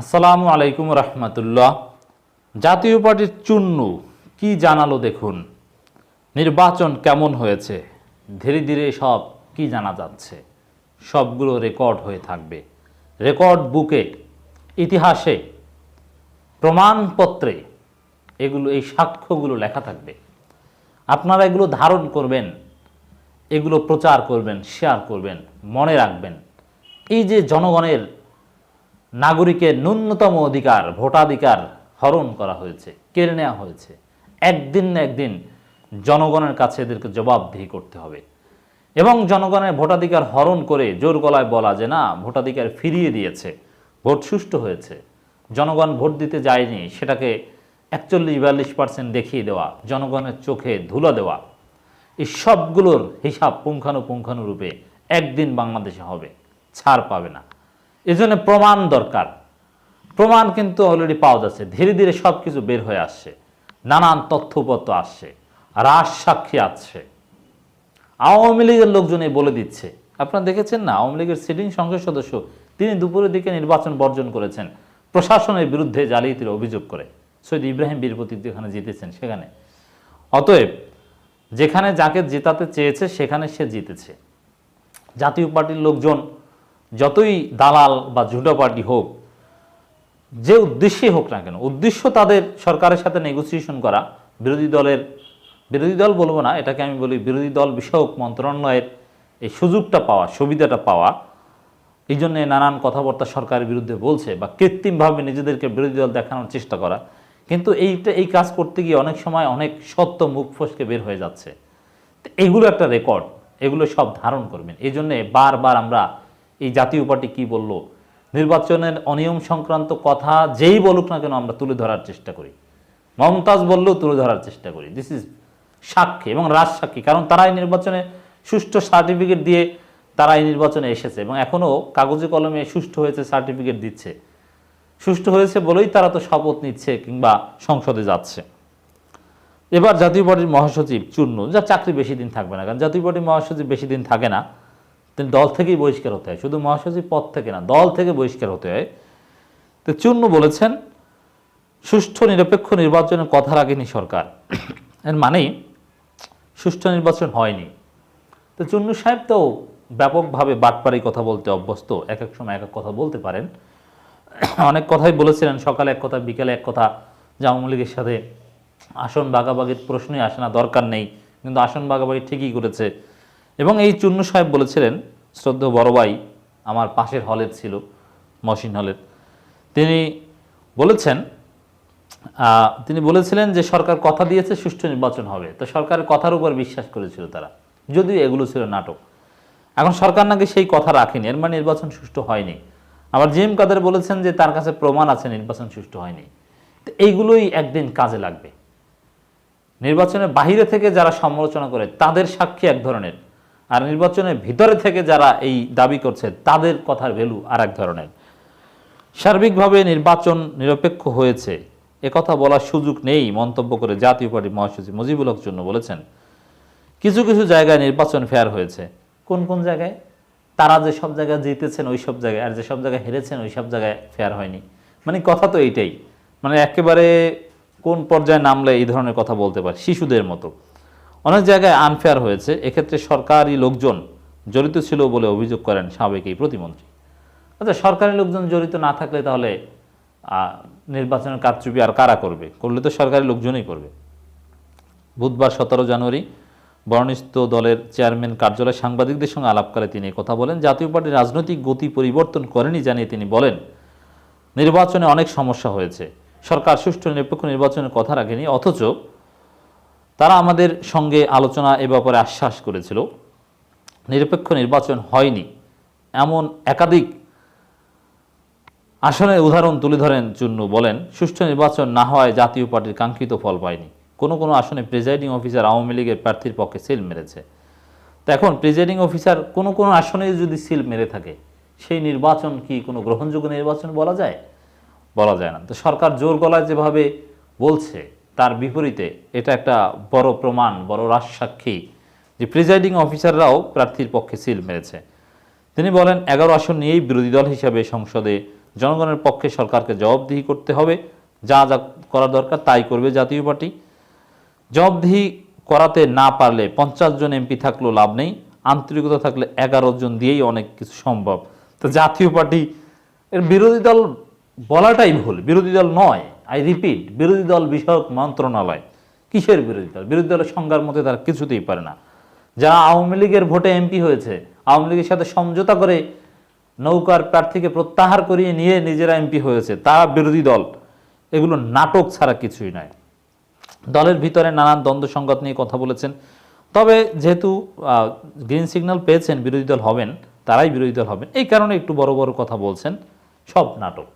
আসসালামু আলাইকুম রহমতুল্লাহ। জাতীয় পার্টির চূর্ণ, কি জানালো দেখুন। নির্বাচন কেমন হয়েছে? ধীরে ধীরে সব কি জানা যাচ্ছে? সবগুলো রেকর্ড হয়ে থাকবে। রেকর্ড বুকে, ইতিহাসে, প্রমাণপত্রে, এগুলো, এই সাক্ষ্যগুলো লেখা থাকবে। আপনারা এগুলো ধারণ করবেন, এগুলো প্রচার করবেন শেয়ার করবেন, মনে রাখবেন। এই যে জনগণের নাগরিকের ন্যূনতম অধিকার, ভোটাধিকার হরণ করা হয়েছে, কেড়ে নেওয়া হয়েছে। একদিন না একদিন জনগণের কাছে এদেরকে জবাবদিহি করতে হবে। এবং জনগণের ভোটাধিকার হরণ করে জোর গলায় বলা যে, না, ভোটাধিকার ফিরিয়ে দিয়েছে, ভোট সুষ্ঠু হয়েছে। জনগণ ভোট দিতে যায়নি, সেটাকে একচল্লিশ বিয়াল্লিশ পার্সেন্ট দেখিয়ে দেওয়া, জনগণের চোখে ধুলো দেওয়া। এই সবগুলোর হিসাব পুঙ্খানুপুঙ্খানুরূপে একদিন বাংলাদেশে হবে, ছাড় পাবে না। এজন্য প্রমাণ দরকার। প্রমাণ কিন্তু অলরেডি পাওয়া যাচ্ছে। ধীরে ধীরে সব কিছু বের হয়ে আসছে। নানান তথ্যপত্র আসছে। রাস সাক্ষী আসছে আওয়ামী লীগের লোকজন বলে দিচ্ছে। আপনারা দেখেছেন না? আওয়ামী লীগের সিটিং সংসদ সদস্য তিনি দুপুরের দিকে নির্বাচন বর্জন করেছেন। প্রশাসনের বিরুদ্ধে জালিয়াতির অভিযোগ করে। সৈয়দ ইব্রাহিম বীরপতি যেখানে জিতেছেন, সেখানে। অতএব, যেখানে যাকে জেতাতে চেয়েছে, সেখানে সে জিতেছে। জাতীয় পার্টির লোকজন যতই দালাল বা ঝুটো পার্টি হোক, যে উদ্দেশ্যে হোক না কেন, উদ্দেশ্য তাদের সরকারের সাথে নেগোসিয়েশন করা, বিরোধী দলের, বিরোধী দল বলব না, এটাকে আমি বলি বিরোধী দল বিষয়ক মন্ত্রণালয়ের এই সুযোগটা পাওয়া, সুবিধাটা পাওয়া, এই জন্যে নানান কথাবার্তা সরকারের বিরুদ্ধে বলছে বা কৃত্রিমভাবে নিজেদেরকে বিরোধী দল দেখানোর চেষ্টা করা। কিন্তু এইটা, এই কাজ করতে গিয়ে অনেক সময় অনেক সত্য মুখ ফসকে বের হয়ে যাচ্ছে। এগুলো একটা রেকর্ড এগুলো সব ধারণ করবেন। এই জন্যে বারবার আমরা এই জাতীয় পার্টি কি বলল? নির্বাচনের অনিয়ম সংক্রান্ত কথা যেই বলুক না কেন আমরা তুলে ধরার চেষ্টা করি। মমতাজ বললেও তুলে ধরার চেষ্টা করি। দিস ইজ সাক্ষী এবং রাজ সাক্ষী কারণ তারা এই নির্বাচনে সুষ্ঠু সার্টিফিকেট দিয়ে তারা এই নির্বাচনে এসেছে এবং এখনও কাগজে কলমে সুষ্ঠু হয়েছে সার্টিফিকেট দিচ্ছে। সুষ্ঠু হয়েছে বলেই তারা তো শপথ নিচ্ছে কিংবা সংসদে যাচ্ছে। এবার জাতীয় পার্টির মহাসচিব চূর্ণ, যা চাকরি বেশি দিন থাকবে না। কারণ জাতীয় পার্টির মহাসচিব বেশি দিন থাকে না। তিনি দল থেকেই বহিষ্কার হতে হয়, শুধু মহাসচিব পদ থেকে না, দল থেকে বহিষ্কার হতে হয়। তো চূর্ণ বলেছেন, সুষ্ঠু নিরপেক্ষ নির্বাচনের কথা রাখেনি সরকার। এর মানেই সুষ্ঠু নির্বাচন হয়নি। তো চুন্নু সাহেব তো ব্যাপকভাবে বাটপারি কথা বলতে অভ্যস্ত, এক এক সময় এক এক কথা বলতে পারেন। অনেক কথাই বলেছিলেন, সকালে এক কথা, বিকেলে এক কথা আওয়ামী লীগের সাথে আসন বাগাবাগির প্রশ্নই আসে না, দরকার নেই। কিন্তু আসন বাগাবাগি ঠিকই করেছে। এবং এই চুন্নু সাহেব বলেছিলেন শ্রদ্ধ বড় ভাই, আমার পাশের হলের ছিল, মহসিন হলের। তিনি বলেছেন তিনি বলেছিলেন যে সরকার কথা দিয়েছে, সুষ্ঠু নির্বাচন হবে। তো সরকারের কথার উপর বিশ্বাস করেছিল তারা। যদিও এগুলো ছিল নাটক। এখন সরকার নাকি সেই কথা রাখেনি। এর মানে নির্বাচন সুষ্ঠু হয়নি। আবার জিএম কাদের বলেছেন যে তার কাছে প্রমাণ আছে, নির্বাচন সুষ্ঠু হয়নি। তো এইগুলোই একদিন কাজে লাগবে। নির্বাচনের বাহিরে থেকে যারা সমালোচনা করে, তাদের সাক্ষী এক ধরনের। আর নির্বাচনের ভিতরে থেকে যারা এই দাবি করছে, তাদের কথার ভ্যালু আর এক ধরনের। সার্বিকভাবে নির্বাচন নিরপেক্ষ হয়েছে। একথা বলার সুযোগ নেই, মন্তব্য করে জাতীয় পার্টির মহাসচিব মুজিবুল হক জন্য বলেছেন। কিছু কিছু জায়গায় নির্বাচন ফেয়ার হয়েছে। কোন কোন জায়গায়? তারা যে সব জায়গায় জিতেছেন, ওই সব জায়গায়, আর যে সব জায়গায় হেরেছেন, ওই সব জায়গায় ফেয়ার হয়নি। মানে কথা তো এইটাই। মানে একেবারে কোন পর্যায়ে নামলে এই ধরনের কথা বলতে পারে? শিশুদের মতো। অনেক জায়গায় আনফেয়ার হয়েছে। এক্ষেত্রে সরকারি লোকজন জড়িত ছিল বলে অভিযোগ করেন সাবেক এই প্রতিমন্ত্রী। আচ্ছা সরকারি লোকজন জড়িত না থাকলে তাহলে নির্বাচনের কারচুপি আর কারা করবে? করলে তো সরকারি লোকজনই করবে। বুধবার সতেরো জানুয়ারি বর্ণিস্থ দলের চেয়ারম্যান কার্যালয়ে সাংবাদিকদের সঙ্গে আলাপকালে তিনি কথা বলেন। জাতীয় পার্টির রাজনৈতিক গতি পরিবর্তন করেনি জানিয়ে তিনি বলেন, নির্বাচনে অনেক সমস্যা হয়েছে। সরকার সুষ্ঠু নিরপেক্ষ নির্বাচনের কথা রাখেনি, অথচ তারা আমাদের সঙ্গে আলোচনা এ ব্যাপারে আশ্বাস করেছিল। নিরপেক্ষ নির্বাচন হয়নি। এমন একাধিক আসনের উদাহরণ তুলে ধরেন চুন্নু, বলেন, সুষ্ঠু নির্বাচন না হওয়ায় জাতীয় পার্টির কাঙ্ক্ষিত ফল পায়নি। কোনো কোনো আসনে প্রিজাইডিং অফিসার আওয়ামী লীগের প্রার্থীর পক্ষে সিল মেরেছে। তো এখন প্রিজাইডিং অফিসার কোনো কোনো আসনে যদি সিল মেরে থাকে, সেই নির্বাচন কি কোনো গ্রহণযোগ্য নির্বাচন বলা যায়? বলা যায় না। তো সরকার জোর গলায় যেভাবে বলছে তার বিপরীতে এটা একটা বড় প্রমাণ, বড় রাজসাক্ষী যে প্রিজাইডিং অফিসাররাও প্রার্থীর পক্ষে সিল মেরেছে। তিনি বলেন, এগারো আসন নিয়েই বিরোধী দল হিসাবে সংসদে জনগণের পক্ষে সরকারকে জবাবদিহি করতে হবে। যা যা করা দরকার তাই করবে জাতীয় পার্টি। জবাবদিহি করাতে না পারলে পঞ্চাশ জন এমপি থাকলেও লাভ নেই। আন্তরিকতা থাকলে এগারো জন দিয়েই অনেক কিছু সম্ভব। তো জাতীয় পার্টি, এর বিরোধী দল বলাটাই ভুল, বিরোধী দল নয়। আই রিপিট বিরোধী দল বিষয়ক মন্ত্রণালয়। কিসের বিরোধী দল? বিরোধী দলের সংজ্ঞার মধ্যে তারা কিছুতেই পারে না। যারা আওয়ামী লীগের ভোটে এমপি হয়েছে, আওয়ামী লীগের সাথে সমঝোতা করে নৌকার প্রার্থীকে প্রত্যাহার করিয়ে নিয়ে নিজেরা এমপি হয়েছে, তারা বিরোধী দল। এগুলো নাটক ছাড়া কিছুই নয়। দলের ভিতরে নানান দ্বন্দ্ব সংঘাত নিয়ে কথা বলেছেন। তবে যেহেতু গ্রিন সিগন্যাল পেয়েছেন বিরোধী দল হবেন, তারাই বিরোধী দল হবেন, এই কারণে একটু বড় বড় কথা বলছেন, সব নাটক।